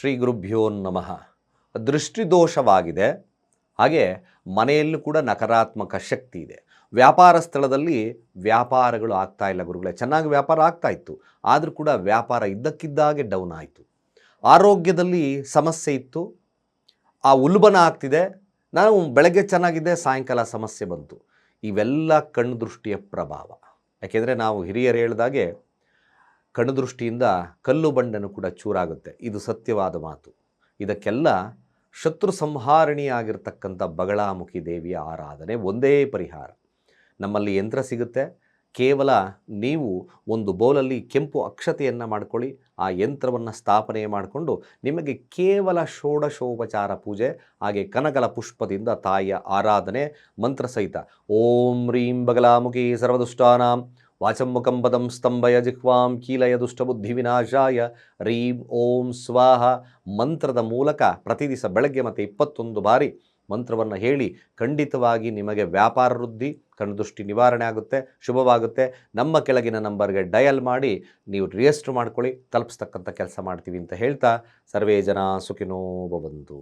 ಶ್ರೀ ಗುರುಭ್ಯೋ ನಮಃ. ದೃಷ್ಟಿದೋಷವಾಗಿದೆ. ಹಾಗೆ ಮನೆಯಲ್ಲೂ ಕೂಡ ನಕಾರಾತ್ಮಕ ಶಕ್ತಿ ಇದೆ. ವ್ಯಾಪಾರ ಸ್ಥಳದಲ್ಲಿ ವ್ಯಾಪಾರಗಳು ಆಗ್ತಾ ಇಲ್ಲ ಗುರುಗಳೇ. ಚೆನ್ನಾಗಿ ವ್ಯಾಪಾರ ಆಗ್ತಾ ಇತ್ತು. ಆದರೂ ಕೂಡ ವ್ಯಾಪಾರ ಇದ್ದಕ್ಕಿದ್ದಾಗೆ ಡೌನ್ ಆಯಿತು. ಆರೋಗ್ಯದಲ್ಲಿ ಸಮಸ್ಯೆ ಇತ್ತು. ಆ ಉಲ್ಬಣ ಆಗ್ತಿದೆ. ನಾನು ಬೆಳಗ್ಗೆ ಚೆನ್ನಾಗಿದ್ದೆ ಸಾಯಂಕಾಲ ಸಮಸ್ಯೆ ಬಂತು. ಇವೆಲ್ಲ ಕಣ್ಣು ದೃಷ್ಟಿಯ ಪ್ರಭಾವ. ಯಾಕೆಂದರೆ ನಾವು ಹಿರಿಯರು ಹೇಳಿದಾಗೆ ಕಣ್ಣು ದೃಷ್ಟಿಯಿಂದ ಕಲ್ಲು ಬಂಡನು ಕೂಡ ಚೂರಾಗುತ್ತೆ. ಇದು ಸತ್ಯವಾದ ಮಾತು. ಇದಕ್ಕೆಲ್ಲ ಶತ್ರು ಸಂಹಾರಣಿಯಾಗಿರ್ತಕ್ಕಂಥ ಬಗಳಾಮುಖಿ ದೇವಿಯ ಆರಾಧನೆ ಒಂದೇ ಪರಿಹಾರ. ನಮ್ಮಲ್ಲಿ ಯಂತ್ರ ಸಿಗುತ್ತೆ. ಕೇವಲ ನೀವು ಒಂದು ಬೌಲಲ್ಲಿ ಕೆಂಪು ಅಕ್ಷತೆಯನ್ನು ಮಾಡ್ಕೊಳ್ಳಿ, ಆ ಯಂತ್ರವನ್ನು ಸ್ಥಾಪನೆ ಮಾಡಿಕೊಂಡು ನಿಮಗೆ ಕೇವಲ ಷೋಡಶೋಪಚಾರ ಪೂಜೆ, ಹಾಗೆ ಕನಕಲ ಪುಷ್ಪದಿಂದ ತಾಯಿಯ ಆರಾಧನೆ, ಮಂತ್ರ ಸಹಿತ. ಓಂ ರೀಂ ಬಗಲಾಮುಖಿ ಸರ್ವದುಷ್ಟಾನಾಂ. ವಾಚಂ ಮುಖಂ ಪದಂ ಸ್ತಂಭಯ ಜಿಹ್ವಾಂ ಕೀಲಯ ದುಷ್ಟಬುದ್ಧಿ ವಿನಾಶಾಯ ರೀಂ ಓಂ ಸ್ವಾಹ. ಮಂತ್ರದ ಮೂಲಕ ಪ್ರತಿ ದಿವಸ ಬೆಳಗ್ಗೆ ಮತ್ತು ಇಪ್ಪತ್ತೊಂದು ಬಾರಿ ಮಂತ್ರವನ್ನು ಹೇಳಿ ಖಂಡಿತವಾಗಿ ನಿಮಗೆ ವ್ಯಾಪಾರ ವೃದ್ಧಿ ಕಣ್ದೃಷ್ಟಿ ನಿವಾರಣೆ ಆಗುತ್ತೆ, ಶುಭವಾಗುತ್ತೆ. ನಮ್ಮ ಕೆಳಗಿನ ನಂಬರ್ಗೆ ಡಯಲ್ ಮಾಡಿ, ನೀವು ರಿಜಿಸ್ಟರ್ ಮಾಡ್ಕೊಳ್ಳಿ, ತಲುಪಿಸ್ತಕ್ಕಂಥ ಕೆಲಸ ಮಾಡ್ತೀವಿ ಅಂತ ಹೇಳ್ತಾ ಸರ್ವೇ ಜನ ಸುಖಿನೋ ಭವಂತು.